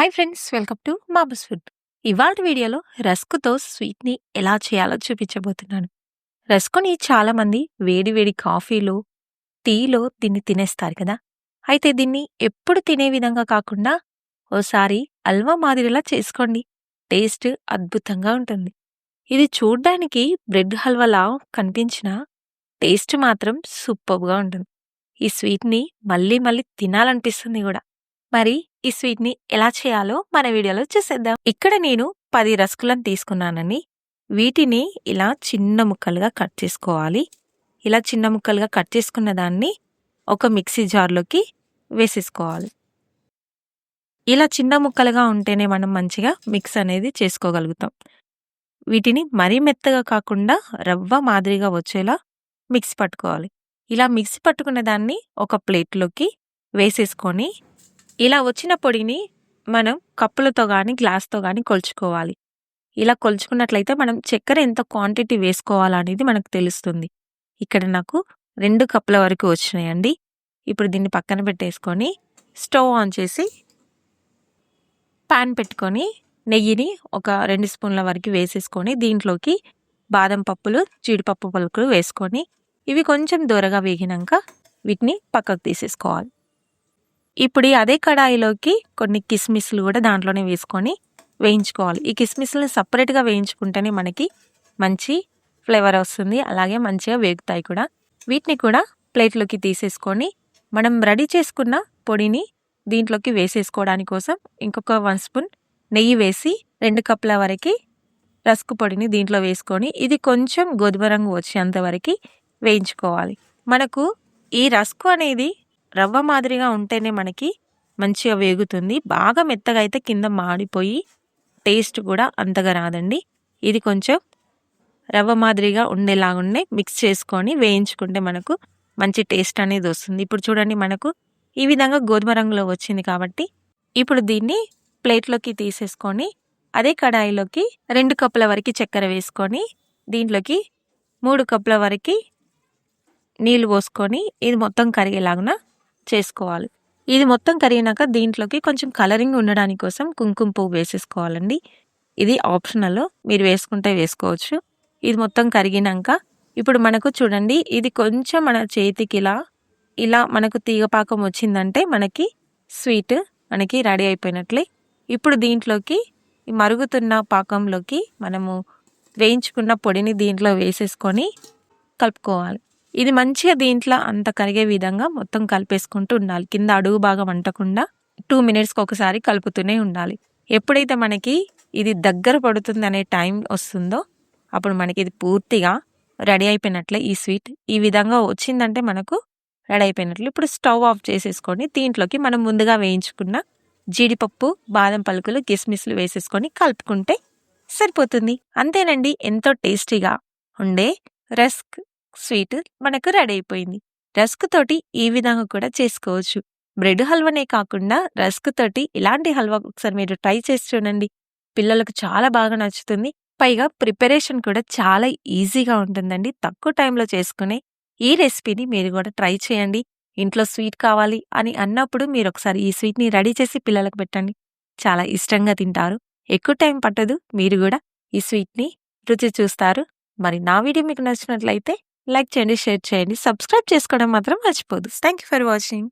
Hi friends welcome to మాబస్ food. ఇవాళ వీడియోలో రస్కుతో స్వీట్ని ఎలా చేయాలో చూపించబోతున్నాను. రస్కుని చాలా మంది కాఫీలో టీలో దీన్ని తినేస్తారు కదా. అయితే దీన్ని ఎప్పుడు తినే విధంగా కాకుండా ఓసారి అల్వా మాదిరిలా చేసుకోండి. టేస్ట్ అద్భుతంగా ఉంటుంది. ఇది చూడ్డానికి బ్రెడ్ హల్వాలా కనిపించినా టేస్ట్ మాత్రం సూపర్గా ఉంటుంది. ఈ స్వీట్ని మళ్ళీ మళ్ళీ తినాలనిపిస్తుంది కూడా. మరి ఈ స్వీట్ని ఎలా చేయాలో మన వీడియోలో చూసేద్దాం. ఇక్కడ నేను పది రస్కులను తీసుకున్నానని వీటిని ఇలా చిన్న ముక్కలుగా కట్ చేసుకోవాలి. ఇలా చిన్న ముక్కలుగా కట్ చేసుకున్న దాన్ని ఒక మిక్సీ జార్లోకి వేసేసుకోవాలి. ఇలా చిన్న ముక్కలుగా ఉంటేనే మనం మంచిగా మిక్స్ అనేది చేసుకోగలుగుతాం. వీటిని మరీ మెత్తగా కాకుండా రవ్వ మాదిరిగా వచ్చేలా మిక్సీ పట్టుకోవాలి. ఇలా మిక్సీ పట్టుకున్న దాన్ని ఒక ప్లేట్లోకి వేసేసుకొని ఇలా వచ్చిన పొడిని మనం కప్పులతో కానీ గ్లాస్తో కానీ కొలుచుకోవాలి. ఇలా కొలుచుకున్నట్లయితే మనం చక్కెర ఎంత క్వాంటిటీ వేసుకోవాలనేది మనకు తెలుస్తుంది. ఇక్కడ నాకు రెండు కప్పుల వరకు వచ్చినాయండి. ఇప్పుడు దీన్ని పక్కన పెట్టేసుకొని స్టవ్ ఆన్ చేసి పాన్ పెట్టుకొని నెయ్యిని ఒక రెండు స్పూన్ల వరకు వేసేసుకొని దీంట్లోకి బాదం పప్పులు జీడిపప్పు పలుకులు వేసుకొని ఇవి కొంచెం దూరగా వేగినాక వీటిని పక్కకు తీసేసుకోవాలి. ఇప్పుడు అదే కడాయిలోకి కొన్ని కిస్మిస్లు కూడా దాంట్లోనే వేసుకొని వేయించుకోవాలి. ఈ కిస్మిస్ని సపరేట్గా వేయించుకుంటేనే మనకి మంచి ఫ్లేవర్ వస్తుంది. అలాగే మంచిగా వేగుతాయి కూడా. వీటిని కూడా ప్లేట్లోకి తీసేసుకొని మనం రెడీ చేసుకున్న పొడిని దీంట్లోకి వేసేసుకోవడానికి కోసం ఇంకొక వన్ స్పూన్ నెయ్యి వేసి రెండు కప్పుల వరకు రస్కు పొడిని దీంట్లో వేసుకొని ఇది కొంచెం గోధుమ రంగు వచ్చేంత వరకు వేయించుకోవాలి. మనకు ఈ రస్కు అనేది రవ్వ మాదిరిగా ఉంటేనే మనకి మంచిగా వేగుతుంది. బాగా మెత్తగా అయితే కింద మాడిపోయి టేస్ట్ కూడా అంతగా రాదండి. ఇది కొంచెం రవ్వ మాదిరిగా ఉండేలాగుండే మిక్స్ చేసుకొని వేయించుకుంటే మనకు మంచి టేస్ట్ అనేది వస్తుంది. ఇప్పుడు చూడండి మనకు ఈ విధంగా గోధుమ రంగులో వచ్చింది కాబట్టి ఇప్పుడు దీన్ని ప్లేట్లోకి తీసేసుకొని అదే కడాయిలోకి రెండు కప్పుల వరకు చక్కెర వేసుకొని దీంట్లోకి మూడు కప్పుల వరకు నీళ్ళు పోసుకొని ఇది మొత్తం కరిగేలాగున చేసుకోవాలి. ఇది మొత్తం కరిగినాక దీంట్లోకి కొంచెం కలరింగ్ ఉండడానికి కోసం కుంకుమ పువ్వు వేసేసుకోవాలండి. ఇది ఆప్షనల్. మీరు వేసుకుంటే వేసుకోవచ్చు. ఇది మొత్తం కరిగినాక ఇప్పుడు మనకు చూడండి ఇది కొంచెం మన చేతికి ఇలా ఇలా మనకు తీగపాకం వచ్చిందంటే మనకి స్వీట్ మనకి రెడీ అయిపోయినట్లే. ఇప్పుడు దీంట్లోకి మరుగుతున్న పాకంలోకి మనము వేయించుకున్న పొడిని దీంట్లో వేసేసుకొని కలుపుకోవాలి. ఇది మంచిగా దీంట్లో అంత కరిగే విధంగా మొత్తం కలిపేసుకుంటూ ఉండాలి. కింద అడుగు బాగా వంటకుండా టూ మినిట్స్కి ఒకసారి కలుపుతూనే ఉండాలి. ఎప్పుడైతే మనకి ఇది దగ్గర పడుతుంది అనే టైం వస్తుందో అప్పుడు మనకి ఇది పూర్తిగా రెడీ అయిపోయినట్లే ఈ స్వీట్ ఈ విధంగా వచ్చిందంటే మనకు రెడీ అయిపోయినట్లు. ఇప్పుడు స్టవ్ ఆఫ్ చేసేసుకొని దీంట్లోకి మనం ముందుగా వేయించుకున్న జీడిపప్పు బాదం పలుకులు కిస్మిస్లు వేసేసుకొని కలుపుకుంటే సరిపోతుంది. అంతేనండి. ఎంతో టేస్టీగా ఉండే రస్క్ స్వీట్ మనకు రెడీ అయిపోయింది. రస్క్ తోటి ఈ విధంగా కూడా చేసుకోవచ్చు. బ్రెడ్ హల్వానే కాకుండా రస్క్ తోటి ఇలాంటి హల్వా ఒకసారి మీరు ట్రై చేసి చూడండి. పిల్లలకు చాలా బాగా నచ్చుతుంది. పైగా ప్రిపరేషన్ కూడా చాలా ఈజీగా ఉంటుందండి. తక్కువ టైంలో చేసుకునే ఈ రెసిపీని మీరు కూడా ట్రై చేయండి. ఇంట్లో స్వీట్ కావాలి అని అన్నప్పుడు మీరు ఒకసారి ఈ స్వీట్ని రెడీ చేసి పిల్లలకు పెట్టండి. చాలా ఇష్టంగా తింటారు. ఎక్కువ టైం పట్టదు. మీరు కూడా ఈ స్వీట్ని రుచి చూస్తారు. మరి నా వీడియో మీకు నచ్చినట్లయితే లైక్ చేయండి షేర్ చేయండి. సబ్స్క్రైబ్ చేసుకోవడం మాత్రం మర్చిపోదు థ్యాంక్ యూ ఫర్ వాచింగ్